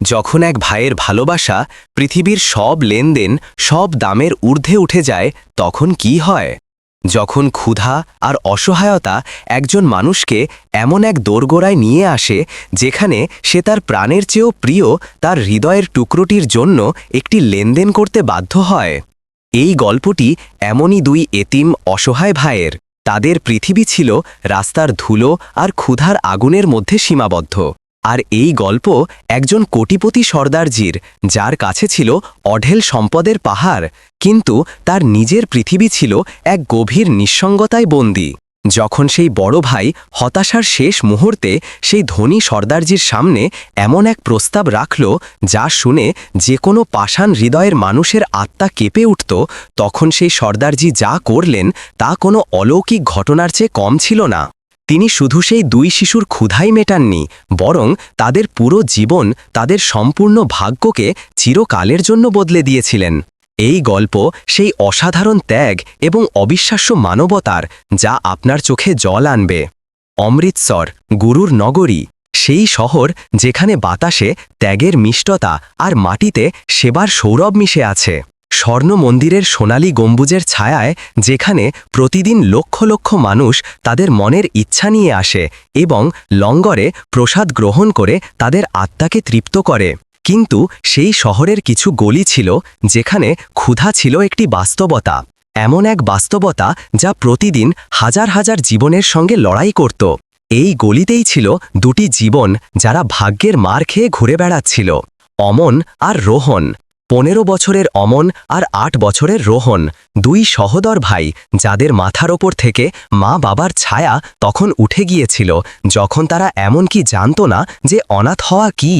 যখন এক ভাইয়ের ভালোবাসা পৃথিবীর সব লেনদেন, সব দামের ঊর্ধ্বে উঠে যায়, তখন কি হয়? যখন ক্ষুধা আর অসহায়তা একজন মানুষকে এমন এক দোরগোড়ায় নিয়ে আসে, যেখানে সে তার প্রাণের চেয়েও প্রিয়, তার হৃদয়ের টুকরোটির জন্য একটি লেনদেন করতে বাধ্য হয়। এই গল্পটি এমনই দুই এতিম অসহায় ভাইয়ের। তাদের পৃথিবী ছিল রাস্তার ধুলো আর ক্ষুধার আগুনের মধ্যে সীমাবদ্ধ। আর এই গল্প একজন কোটিপতি সর্দারজির, যার কাছে ছিল অঢেল সম্পদের পাহাড়, কিন্তু তার নিজের পৃথিবী ছিল এক গভীর নিঃসঙ্গতায় বন্দী। যখন সেই বড় ভাই হতাশার শেষ মুহূর্তে সেই ধনী সর্দারজির সামনে এমন এক প্রস্তাব রাখল, যা শুনে যে কোনো পাষাণ হৃদয়ের মানুষের আত্মা কেঁপে উঠত, তখন সেই সর্দারজি যা করলেন তা কোনো অলৌকিক ঘটনার চেয়ে কম ছিল না। তিনি শুধু সেই দুই শিশুর ক্ষুধাই মেটাননি, বরং তাদের পুরো জীবন তাদের সম্পূর্ণ ভাগ্যকে চিরকালের জন্য বদলে দিয়েছিলেন। এই গল্প সেই অসাধারণ ত্যাগ এবং অবিশ্বাস্য মানবতার যা আপনার চোখে জল আনবে। অমৃতসর, গুরুর নগরী, সেই শহর যেখানে বাতাসে ত্যাগের মিষ্টতা আর মাটিতে সেবার সৌরভ মিশে আছে। স্বর্ণ মন্দিরের সোনালী গম্বুজের ছায়ায় যেখানে প্রতিদিন লক্ষ লক্ষ মানুষ তাদের মনের ইচ্ছা নিয়ে আসে এবং লঙ্গরে প্রসাদ গ্রহণ করে তাদের আত্মাকে তৃপ্ত করে। কিন্তু সেই শহরের কিছু গলি ছিল যেখানে ক্ষুধা ছিল একটি বাস্তবতা। এমন এক বাস্তবতা যা প্রতিদিন হাজার হাজার জীবনের সঙ্গে লড়াই করত। এই গলিতেই ছিল দুটি জীবন যারা ভাগ্যের মার খেয়ে ঘুরে বেড়াচ্ছিল, অমন আর রোহন। পনেরো বছরের অমন আর আট বছরের রোহন, দুই সহদর ভাই, যাদের মাথার ওপর থেকে মা বাবার ছায়া তখন উঠে গিয়েছিল, যখন তারা এমনকি জানত না যে অনাথ হওয়া কি।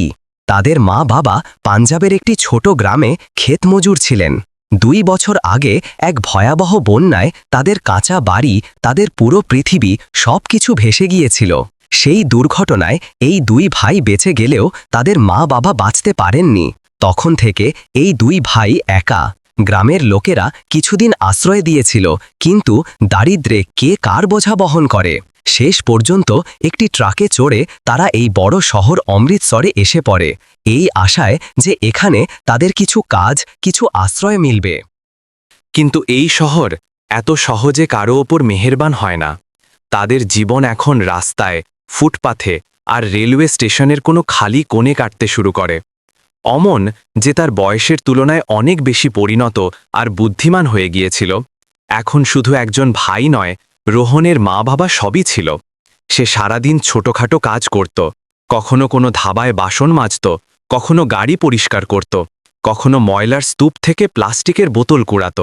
তাদের মা বাবা পাঞ্জাবের একটি ছোট গ্রামে ক্ষেতমজুর ছিলেন। দুই বছর আগে এক ভয়াবহ বন্যায় তাদের কাঁচা বাড়ি, তাদের পুরো পৃথিবী সব কিছু ভেসে গিয়েছিল। সেই দুর্ঘটনায় এই দুই ভাই বেঁচে গেলেও তাদের মা বাবা বাঁচতে পারেননি। তখন থেকে এই দুই ভাই একা। গ্রামের লোকেরা কিছুদিন আশ্রয় দিয়েছিল, কিন্তু দারিদ্রে কে কার বোঝা বহন করে? শেষ পর্যন্ত একটি ট্রাকে চড়ে তারা এই বড় শহর অমৃতসরে এসে পড়ে। এই আশায় যে এখানে তাদের কিছু কাজ, কিছু আশ্রয় মিলবে। কিন্তু এই শহর এত সহজে কারও ওপর মেহেরবান হয় না। তাদের জীবন এখন রাস্তায়, ফুটপাথে আর রেলওয়ে স্টেশনের কোনো খালি কোণে কাটতে শুরু করে। অমন যে তার বয়সের তুলনায় অনেক বেশি পরিণত আর বুদ্ধিমান হয়ে গিয়েছিল। এখন শুধু একজন ভাই নয়, রোহনের মা বাবা সবই ছিল। সে সারাদিন ছোটখাটো কাজ করত, কখনো কোনো ধাবায় বাসন মাজত, কখনো গাড়ি পরিষ্কার করত, কখনো ময়লার স্তূপ থেকে প্লাস্টিকের বোতল কুড়াত।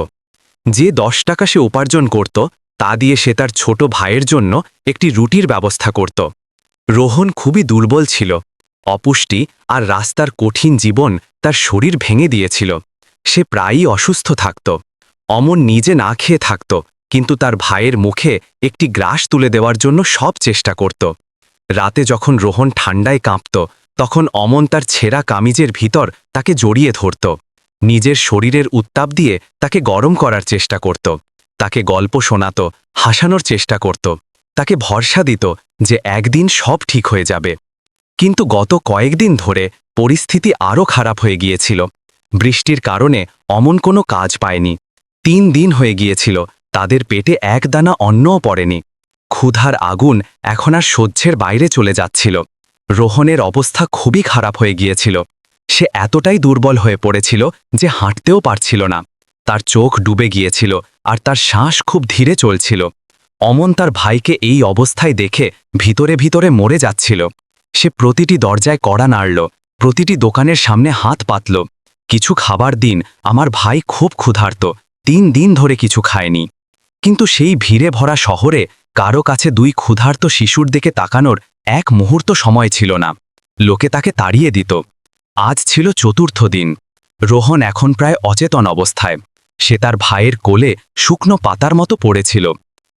যে দশ টাকা সে উপার্জন করত, তা দিয়ে সে তার ছোট ভাইয়ের জন্য একটি রুটির ব্যবস্থা করত। রোহন খুবই দুর্বল ছিল অপুষ্টি আর রাস্তার কঠিন জীবন তার শরীর ভেঙে দিয়েছিল। সে প্রায়ই অসুস্থ থাকত। অমন নিজে না খেয়ে থাকত, কিন্তু তার ভাইয়ের মুখে একটি গ্রাস তুলে দেওয়ার জন্য সব চেষ্টা করত। রাতে যখন রোহন ঠান্ডায় কাঁপত, তখন অমন তার ছেঁড়া কামিজের ভিতর তাকে জড়িয়ে ধরত। নিজের শরীরের উত্তাপ দিয়ে তাকে গরম করার চেষ্টা করত। তাকে গল্প শোনাত, হাসানোর চেষ্টা করত। তাকে ভরসা দিত যে একদিন সব ঠিক হয়ে যাবে। কিন্তু গত কয়েকদিন ধরে পরিস্থিতি আরও খারাপ হয়ে গিয়েছিল। বৃষ্টির কারণে অমন কোনো কাজ পায়নি। তিন দিন হয়ে গিয়েছিল, তাদের পেটে এক দানা অন্নও পড়েনি। ক্ষুধার আগুন এখন আর সহ্যের বাইরে চলে যাচ্ছিল। রোহনের অবস্থা খুবই খারাপ হয়ে গিয়েছিল। সে এতটাই দুর্বল হয়ে পড়েছিল যে হাঁটতেও পারছিল না। তার চোখ ডুবে গিয়েছিল আর তার শ্বাস খুব ধীরে চলছিল। অমন তার ভাইকে এই অবস্থায় দেখে ভিতরে ভিতরে মরে যাচ্ছিল। সে প্রতিটি দরজায় কড়া নাড়ল, প্রতিটি দোকানের সামনে হাত পাতল। কিছু খাবার দিন, আমার ভাই খুব ক্ষুধার্ত, তিন দিন ধরে কিছু খায়নি। কিন্তু সেই ভিড়ে ভরা শহরে কারও কাছে দুই ক্ষুধার্ত শিশুর দিকে তাকানোর এক মুহূর্ত সময় ছিল না। লোকে তাকে তাড়িয়ে দিত। আজ ছিল চতুর্থ দিন। রোহন এখন প্রায় অচেতন অবস্থায়। সে তার ভাইয়ের কোলে শুকনো পাতার মতো পড়েছিল।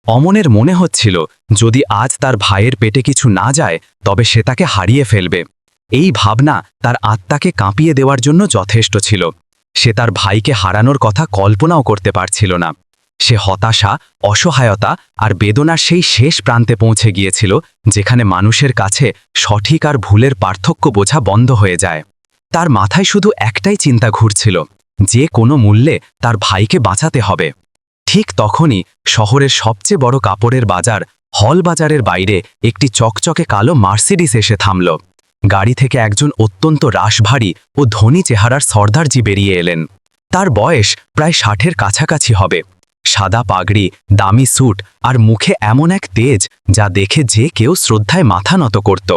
অমনের মনে হচ্ছিল, যদি আজ তার ভাইয়ের পেটে কিছু না যায়, তবে সে তাকে হারিয়ে ফেলবে। এই ভাবনা তার আত্মাকে কাঁপিয়ে দেওয়ার জন্য যথেষ্ট ছিল। সে তার ভাইকে হারানোর কথা কল্পনাও করতে পারছিল না। সে হতাশা, অসহায়তা আর বেদনার সেই শেষ প্রান্তে পৌঁছে গিয়েছিল, যেখানে মানুষের কাছে সঠিক আর ভুলের পার্থক্য বোঝা বন্ধ হয়ে যায়। তার মাথায় শুধু একটাই চিন্তা ঘুরছিল, যে কোনো মূল্যে তার ভাইকে বাঁচাতে হবে। ঠিক তখনই শহরের সবচেয়ে বড় কাপড়ের বাজার, হল বাজারের বাইরে একটি চকচকে কালো মার্সিডিস এসে থামল। গাড়ি থেকে একজন অত্যন্ত রাশভারী ও ধনী চেহারার সর্দারজি বেরিয়ে এলেন। তার বয়স প্রায় ষাটের কাছাকাছি হবে। সাদা পাগড়ি, দামি স্যুট আর মুখে এমন এক তেজ যা দেখে যে কেউ শ্রদ্ধায় মাথা নত করত।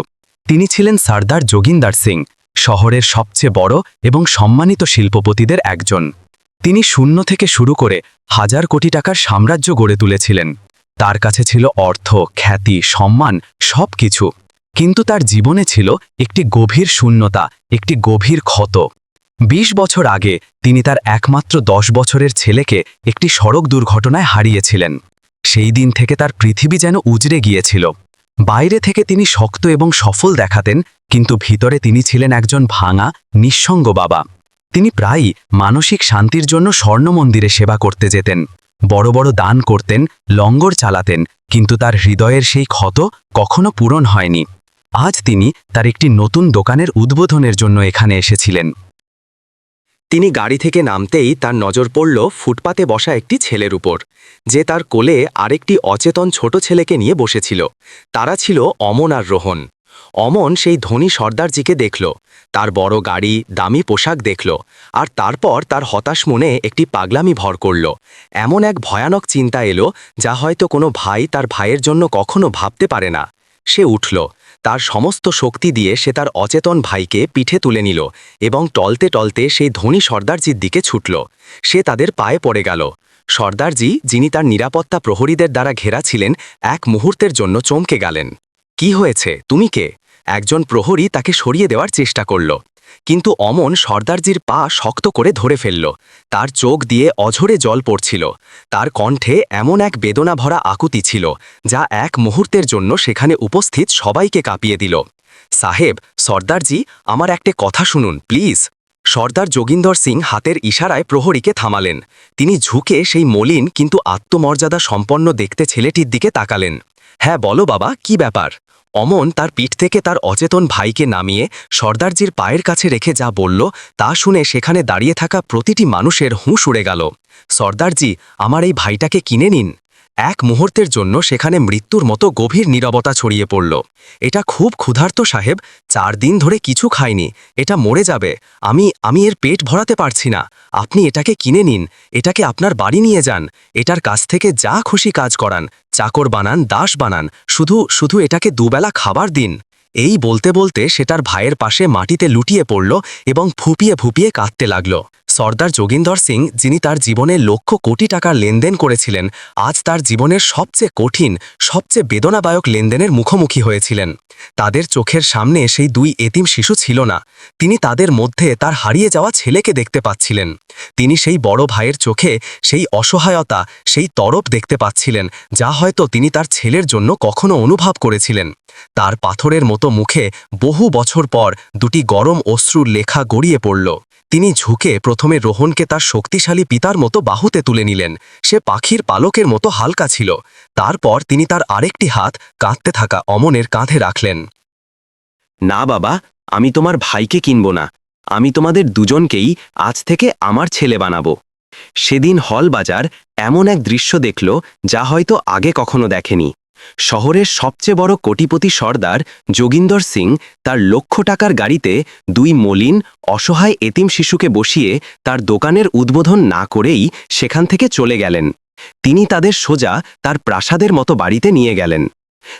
তিনি ছিলেন সর্দার যোগিন্দার সিং, শহরের সবচেয়ে বড় এবং সম্মানিত শিল্পপতিদের একজন। তিনি শূন্য থেকে শুরু করে হাজার কোটি টাকার সাম্রাজ্য গড়ে তুলেছিলেন। তার কাছে ছিল অর্থ, খ্যাতি, সম্মান সব কিছু কিন্তু তার জীবনে ছিল একটি গভীর শূন্যতা, একটি গভীর ক্ষত। বিশ বছর আগে তিনি তার একমাত্র দশ বছরের ছেলেকে একটি সড়ক দুর্ঘটনায় হারিয়েছিলেন। সেই দিন থেকে তার পৃথিবী যেন উজড়ে গিয়েছিল। বাইরে থেকে তিনি শক্ত এবং সফল দেখাতেন, কিন্তু ভিতরে তিনি ছিলেন একজন ভাঙা, নিঃসঙ্গ বাবা। তিনি প্রায়ই মানসিক শান্তির জন্য স্বর্ণ মন্দিরে সেবা করতে যেতেন। বড় বড় দান করতেন, লঙ্গর চালাতেন, কিন্তু তার হৃদয়ের সেই ক্ষত কখনো পূরণ হয়নি। আজ তিনি তার একটি নতুন দোকানের উদ্বোধনের জন্য এখানে এসেছিলেন। তিনি গাড়ি থেকে নামতেই তার নজর পড়ল ফুটপাতে বসা একটি ছেলের উপর। যে তার কোলে আরেকটি অচেতন ছোট ছেলেকে নিয়ে বসেছিল। তারা ছিল অমন আর রোহন। অমন সেই ধনী সর্দারজিকে দেখল। তার বড় গাড়ি, দামি পোশাক দেখল আর তারপর তার হতাশ মনে একটি পাগলামি ভর করল। এমন এক ভয়ানক চিন্তা এলো যা হয়তো কোনো ভাই তার ভাইয়ের জন্য কখনো ভাবতে পারে না। সে উঠল, তার সমস্ত শক্তি দিয়ে সে তার অচেতন ভাইকে পিঠে তুলে নিল এবং টলতে টলতে সেই ধনী সর্দারজির দিকে ছুটল। সে তাদের পায়ে পড়ে গেল। সর্দারজি, যিনি তার নিরাপত্তা প্রহরীদের দ্বারা ঘেরা ছিলেন, এক মুহূর্তের জন্য চমকে গেলেন। কি হয়েছে? তুমি কে? একজন প্রহরী তাকে সরিয়ে দেওয়ার চেষ্টা করল। কিন্তু অমন সর্দারজির পা শক্ত করে ধরে ফেলল। তার চোখ দিয়ে অঝরে জল পড়ছিল। তার কণ্ঠে এমন এক বেদনা ভরা আকুতি ছিল, যা এক মুহূর্তের জন্য সেখানে উপস্থিত সবাইকে কাঁপিয়ে দিল। সাহেব, সর্দারজি, আমার একটা কথা শুনুন, প্লিজ। সর্দার যোগিন্দর সিং হাতের ইশারায় প্রহরীকে থামালেন। তিনি ঝুঁকে সেই মলিন কিন্তু আত্মমর্যাদা সম্পন্ন দেখতে ছেলেটির দিকে তাকালেন। হ্যাঁ বলো বাবা, কি ব্যাপার? অমন তার পিঠ থেকে তার অচেতন ভাইকে নামিয়ে সর্দারজির পায়ের কাছে রেখে যা বলল তা শুনে সেখানে দাঁড়িয়ে থাকা প্রতিটি মানুষের হুঁশ উড়ে গেল। সর্দারজি, আমার এই ভাইটাকে কিনে নিন। এক মুহূর্তের জন্য সেখানে মৃত্যুর মতো গভীর নীরবতা ছড়িয়ে পড়ল। এটা খুব ক্ষুধার্ত সাহেব, চার দিন ধরে কিছু খায়নি এটা মরে যাবে। আমি আমি এর পেট ভরাতে পারছি না। আপনি এটাকে কিনে নিন। এটাকে আপনার বাড়ি নিয়ে যান। এটার কাছ থেকে যা খুশি কাজ করান। চাকর বানান, দাস বানান। শুধু শুধু এটাকে দুবেলা খাবার দিন। এই বলতে বলতে সেটার ভাইয়ের পাশে মাটিতে লুটিয়ে পড়ল এবং ফুপিয়ে ফুপিয়ে কাঁদতে লাগল। সর্দার যোগিন্দর সিং, যিনি তার জীবনে লক্ষ কোটি টাকার লেনদেন করেছিলেন, আজ তার জীবনের সবচেয়ে কঠিন, সবচেয়ে বেদনাদায়ক লেনদেনের মুখোমুখি হয়েছিলেন। তাদের চোখের সামনে সেই দুই এতিম শিশু ছিল না, তিনি তাদের মধ্যে তার হারিয়ে যাওয়া ছেলেকে দেখতে পাচ্ছিলেন। তিনি সেই বড় ভাইয়ের চোখে সেই অসহায়তা, সেই তরপ দেখতে পাচ্ছিলেন, যা হয়তো তিনি তার ছেলের জন্য কখনো অনুভব করেছিলেন। তার পাথরের মতো মুখে বহু বছর পর দুটি গরম অশ্রুর লেখা গড়িয়ে পড়ল। তিনি ঝুঁকে প্রথমে রোহনকে তার শক্তিশালী পিতার মতো বাহুতে তুলে নিলেন। সে পাখির পালকের মতো হালকা ছিল। তারপর তিনি তার আরেকটি হাত কাঁদতে থাকা অমনের কাঁধে রাখলেন। না বাবা, আমি তোমার ভাইকে কিনব না। আমি তোমাদের দুজনকেই আজ থেকে আমার ছেলে বানাবো। সেদিন হল বাজার এমন এক দৃশ্য দেখল যা হয়তো আগে কখনো দেখেনি। শহরের সবচেয়ে বড় কোটিপতি সর্দার যোগিন্দর সিং তার লক্ষ টাকার গাড়িতে দুই মলিন, অসহায় এতিম শিশুকে বসিয়ে তার দোকানের উদ্বোধন না করেই সেখান থেকে চলে গেলেন। তিনি তাদের সোজা তার প্রাসাদের মতো বাড়িতে নিয়ে গেলেন।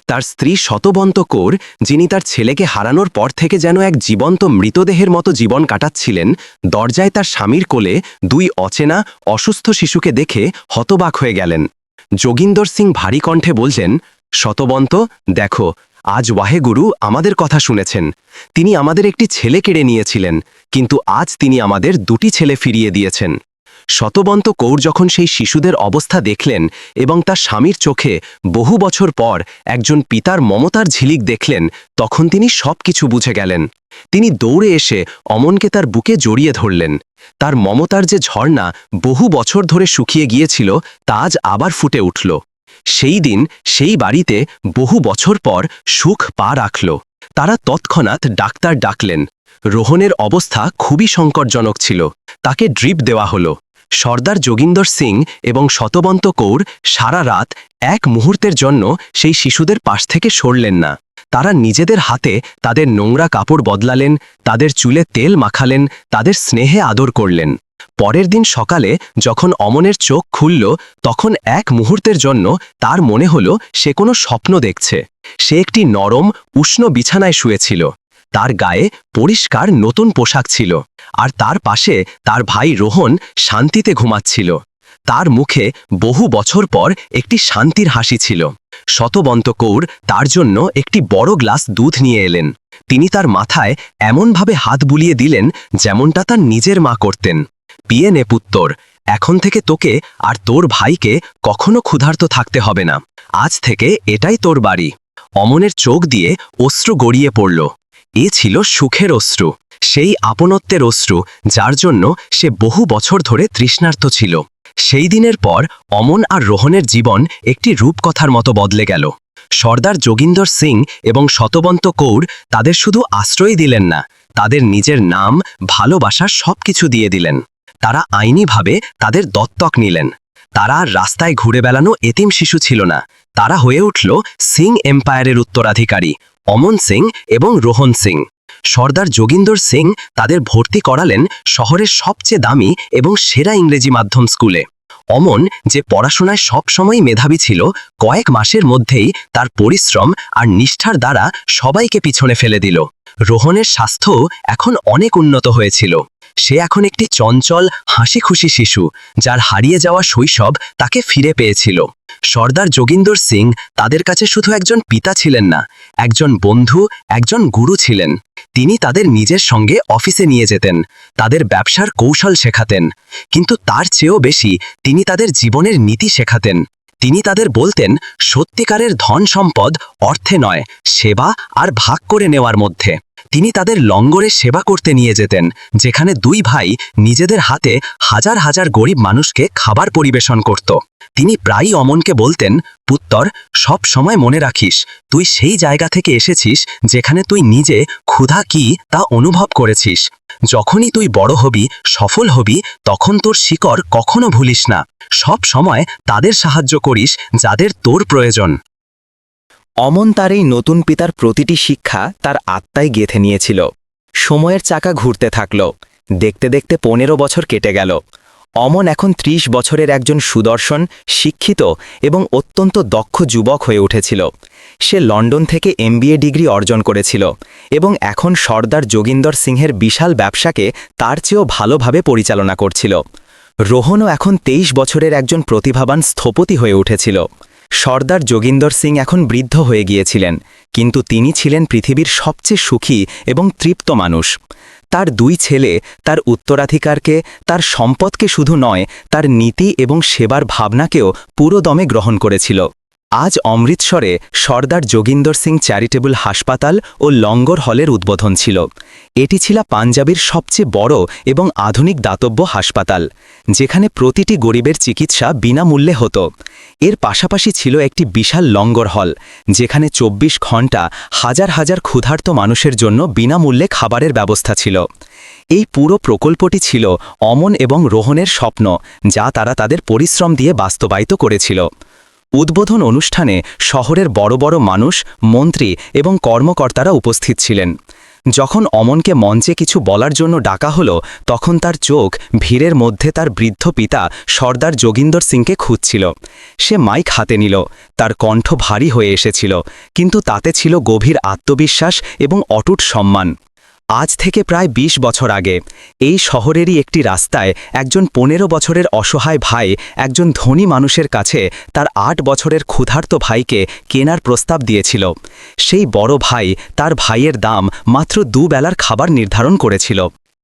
তার স্ত্রী শতবন্ত কোর, যিনি তার ছেলেকে হারানোর পর থেকে যেন এক জীবন্ত মৃতদেহের মতো জীবন কাটাচ্ছিলেন, দরজায় তার স্বামীর কোলে দুই অচেনা, অসুস্থ শিশুকে দেখে হতবাক হয়ে গেলেন। যোগিন্দর সিং ভারী কণ্ঠে বলছেন শতবন্ত, দেখো, আজ ওয়াহেগুরু আমাদের কথা শুনেছেন। তিনি আমাদের একটি ছেলে কেড়ে নিয়েছিলেন, কিন্তু আজ তিনি আমাদের দুটি ছেলে ফিরিয়ে দিয়েছেন। শতবন্ত কৌর যখন সেই শিশুদের অবস্থা দেখলেন এবং তার স্বামীর চোখে বহু বছর পর একজন পিতার মমতার ঝিলিক দেখলেন, তখন তিনি সব কিছু বুঝে গেলেন। তিনি দৌড়ে এসে অমনকে তার বুকে জড়িয়ে ধরলেন। তার মমতার যে ঝর্ণা বহু বছর ধরে শুকিয়ে গিয়েছিল, তা আজ আবার ফুটে উঠল। সেই দিন সেই বাড়িতে বহু বছর পর সুখ পা রাখল। তারা তৎক্ষণাৎ ডাক্তার ডাকলেন। রোহনের অবস্থা খুবই সংকটজনক ছিল। তাকে ড্রিপ দেওয়া হলো। সর্দার যোগিন্দর সিং এবং শতবন্ত কৌর সারা রাত এক মুহূর্তের জন্য সেই শিশুদের পাশ থেকে সরলেন না। তারা নিজেদের হাতে তাদের নোংরা কাপড় বদলালেন, তাদের চুলে তেল মাখালেন, তাদের স্নেহে আদর করলেন। পরের দিন সকালে যখন অমনের চোখ খুলল, তখন এক মুহূর্তের জন্য তার মনে হল সে কোনো স্বপ্ন দেখছে। সে একটি নরম, উষ্ণ বিছানায় শুয়েছিল। তার গায়ে পরিষ্কার নতুন পোশাক ছিল আর তার পাশে তার ভাই রোহন শান্তিতে ঘুমাচ্ছিল। তার মুখে বহু বছর পর একটি শান্তির হাসি ছিল। শতবন্ত কৌর তার জন্য একটি বড় গ্লাস দুধ নিয়ে এলেন। তিনি তার মাথায় এমনভাবে হাত বুলিয়ে দিলেন যেমনটা তার নিজের মা করতেন। পিয়ে নে পুত্তর, এখন থেকে তোকে আর তোর ভাইকে কখনো ক্ষুধার্ত থাকতে হবে না। আজ থেকে এটাই তোর বাড়ি। অমনের চোখ দিয়ে অশ্রু গড়িয়ে পড়ল। এ ছিল সুখের অশ্রু, সেই আপনত্বের অশ্রু যার জন্য সে বহু বছর ধরে তৃষ্ণার্ত ছিল। সেই দিনের পর অমন আর রোহনের জীবন একটি রূপকথার মতো বদলে গেল। সর্দার যোগিন্দর সিং এবং শতবন্ত কৌর তাদের শুধু আশ্রয় দিলেন না, তাদের নিজের নাম ভালোবাসার সবকিছু দিয়ে দিলেন। তারা আইনিভাবে তাদের দত্তক নিলেন। তারা রাস্তায় ঘুরে বেড়ানো এতিম শিশু ছিল না। তারা হয়ে উঠল সিং এম্পায়ারের উত্তরাধিকারী অমন সিং এবং রোহন সিং। সর্দার যোগিন্দর সিং তাদের ভর্তি করালেন শহরের সবচেয়ে দামি এবং সেরা ইংরেজি মাধ্যম স্কুলে। অমন, যে পড়াশোনায় সবসময় মেধাবী ছিল, কয়েক মাসের মধ্যেই তার পরিশ্রম আর নিষ্ঠার দ্বারা সবাইকে পিছনে ফেলে দিল। রোহনের স্বাস্থ্য এখন অনেক উন্নত হয়েছিল। সে এখন একটি চঞ্চল হাসি খুশি শিশু, যার হারিয়ে যাওয়া শৈশব তাকে ফিরে পেয়েছিল। সর্দার যোগিন্দর সিং তাদের কাছে শুধু একজন পিতা ছিলেন না, একজন বন্ধু, একজন গুরু ছিলেন। তিনি তাদের নিজের সঙ্গে অফিসে নিয়ে যেতেন, তাদের ব্যবসার কৌশল শেখাতেন, কিন্তু তার চেয়েও বেশি তিনি তাদের জীবনের নীতি শেখাতেন। তিনি তাদের বলতেন, সত্যিকারের ধন সম্পদ অর্থে নয়, সেবা আর ভাগ করে নেওয়ার মধ্যে। তিনি তাদের লঙ্গরে সেবা করতে নিয়ে যেতেন, যেখানে দুই ভাই নিজেদের হাতে হাজার হাজার গরিব মানুষকে খাবার পরিবেশন করত। তিনি প্রায়ই অমনকে বলতেন, পুত্তর, সব সময় মনে রাখিস, তুই সেই জায়গা থেকে এসেছিস যেখানে তুই নিজে ক্ষুধা কি তা অনুভব করেছিস। যখনই তুই বড় হবি, সফল হবি, তখন তোর শিকড় কখনো ভুলিস না। সব সময় তাদের সাহায্য করিস যাদের তোর প্রয়োজন। অমন তার এই নতুন পিতার প্রতিটি শিক্ষা তার আত্মায় গেথে নিয়েছিল। সময়ের চাকা ঘুরতে থাকল। দেখতে দেখতে পনেরো বছর কেটে গেল। অমন এখন ত্রিশ বছরের একজন সুদর্শন, শিক্ষিত এবং অত্যন্ত দক্ষ যুবক হয়ে উঠেছিল। সে লন্ডন থেকে এমবিএ ডিগ্রি অর্জন করেছিল এবং এখন সর্দার যোগিন্দর সিংহের বিশাল ব্যবসাকে তার চেয়েও ভালোভাবে পরিচালনা করছিল। রোহনও এখন তেইশ বছরের একজন প্রতিভাবান স্থপতি হয়ে উঠেছিল। সর্দার যোগিন্দর সিং এখন বৃদ্ধ হয়ে গিয়েছিলেন, কিন্তু তিনি ছিলেন পৃথিবীর সবচেয়ে সুখী এবং তৃপ্ত মানুষ। তার দুই ছেলে, তার উত্তরাধিকারকে, তার সম্পদকে শুধু নয়, তার নীতি এবং সেবার ভাবনাকেও পুরোদমে গ্রহণ করেছিল। আজ অমৃতসরে সর্দার যোগিন্দর সিং চ্যারিটেবল হাসপাতাল ও লঙ্গর হলের উদ্বোধন ছিল। এটি ছিল পাঞ্জাবের সবচেয়ে বড় এবং আধুনিক দাতব্য হাসপাতাল, যেখানে প্রতিটি গরিবের চিকিৎসা বিনামূল্যে হতো। এর পাশাপাশি ছিল একটি বিশাল লঙ্গর হল, যেখানে ২৪ ঘণ্টা হাজার হাজার ক্ষুধার্ত মানুষের জন্য বিনামূল্যে খাবারের ব্যবস্থা ছিল। এই পুরো প্রকল্পটি ছিল অমন এবং রোহনের স্বপ্ন, যা তারা তাদের পরিশ্রম দিয়ে বাস্তবায়িত করেছিল। উদ্বোধন অনুষ্ঠানে শহরের বড় বড় মানুষ, মন্ত্রী এবং কর্মকর্তারা উপস্থিত ছিলেন। যখন অমনকে মঞ্চে কিছু বলার জন্য ডাকা হলো, তখন তার চোখ ভিড়ের মধ্যে তার বৃদ্ধ পিতা সর্দার যোগিন্দর সিংকে খুঁজছিল। সে মাইক হাতে নিল, তার কণ্ঠ ভারী হয়ে এসেছিল, কিন্তু তাতে ছিল গভীর আত্মবিশ্বাস এবং অটুট সম্মান। আজ থেকে প্রায় ২০ বছর আগে, এই শহরেরই একটি রাস্তায় একজন পনেরো বছরের অসহায় ভাই, একজন ধনী মানুষের কাছে তার আট বছরের ক্ষুধার্ত ভাইকে কেনার প্রস্তাব দিয়েছিল। সেই বড় ভাই তার ভাইয়ের দাম মাত্র দুবেলার খাবার নির্ধারণ করেছিল।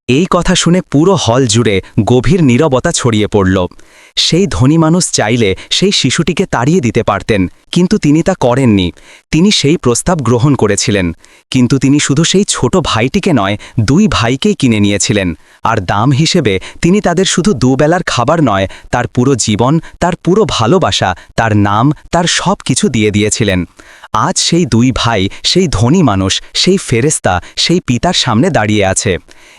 এই কথা শুনে পুরো হল জুড়ে গভীর নীরবতা ছড়িয়ে পড়ল। সেই ধনী মানুষ চাইলে সেই শিশুটিকে তাড়িয়ে দিতে পারতেন, কিন্তু তিনি তা করেননি। তিনি সেই প্রস্তাব গ্রহণ করেছিলেন। কিন্তু তিনি শুধু সেই ছোট ভাইটিকে নয়, দুই ভাইকেই কিনে নিয়েছিলেন। আর দাম হিসেবে তিনি তাদের শুধু দুবেলার খাবার নয়, তার পুরো জীবন, তার পুরো ভালোবাসা, তার নাম, তার সব কিছু দিয়ে দিয়েছিলেন। আজ সেই দুই ভাই, সেই ধনী মানুষ, সেই ফেরেস্তা সেই পিতার সামনে দাঁড়িয়ে আছে।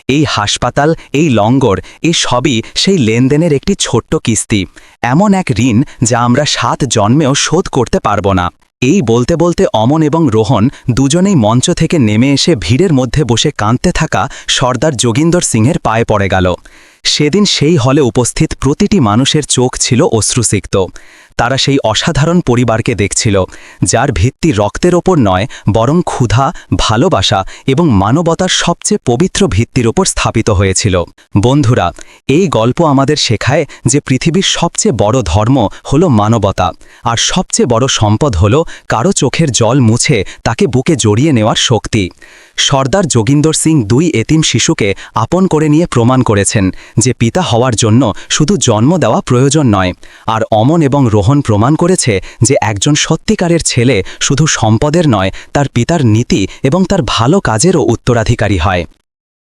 এই হাসপাতাল, এই লঙ্গর এই সবই সেই লেনদেনের একটি ছোট্ট কিস্তি। এমন এক ঋণ যা আমরা সাত জন্মেও শোধ করতে পারব না। এই বলতে বলতে অমন এবং রোহন দুজনেই মঞ্চ থেকে নেমে এসে ভিড়ের মধ্যে বসে কাঁদতে থাকা সর্দার যোগিন্দর সিংহের পায়ে পড়ে গেল। সেদিন সেই হলে উপস্থিত প্রতিটি মানুষের চোখ ছিল অশ্রুসিক্ত। তারা সেই অসাধারণ পরিবারকে দেখছিল, যার ভিত্তি রক্তের ওপর নয়, বরং ক্ষুধা, ভালোবাসা এবং মানবতার সবচেয়ে পবিত্র ভিত্তির ওপর স্থাপিত হয়েছিল। বন্ধুরা, এই গল্প আমাদের শেখায় যে পৃথিবীর সবচেয়ে বড় ধর্ম হল মানবতা, আর সবচেয়ে বড় সম্পদ হল কারও চোখের জল মুছে তাকে বুকে জড়িয়ে নেওয়ার শক্তি। সর্দার যোগিন্দর সিং দুই এতিম শিশুকে আপন করে নিয়ে প্রমাণ করেছেন যে পিতা হওয়ার জন্য শুধু জন্ম দেওয়া প্রয়োজন নয়, আর অমন এবং রোহন প্রমাণ করেছে যে একজন সত্যিকারের ছেলে শুধু সম্পদের নয়, তার পিতার নীতি এবং তার ভালো কাজেরও উত্তরাধিকারী হয়।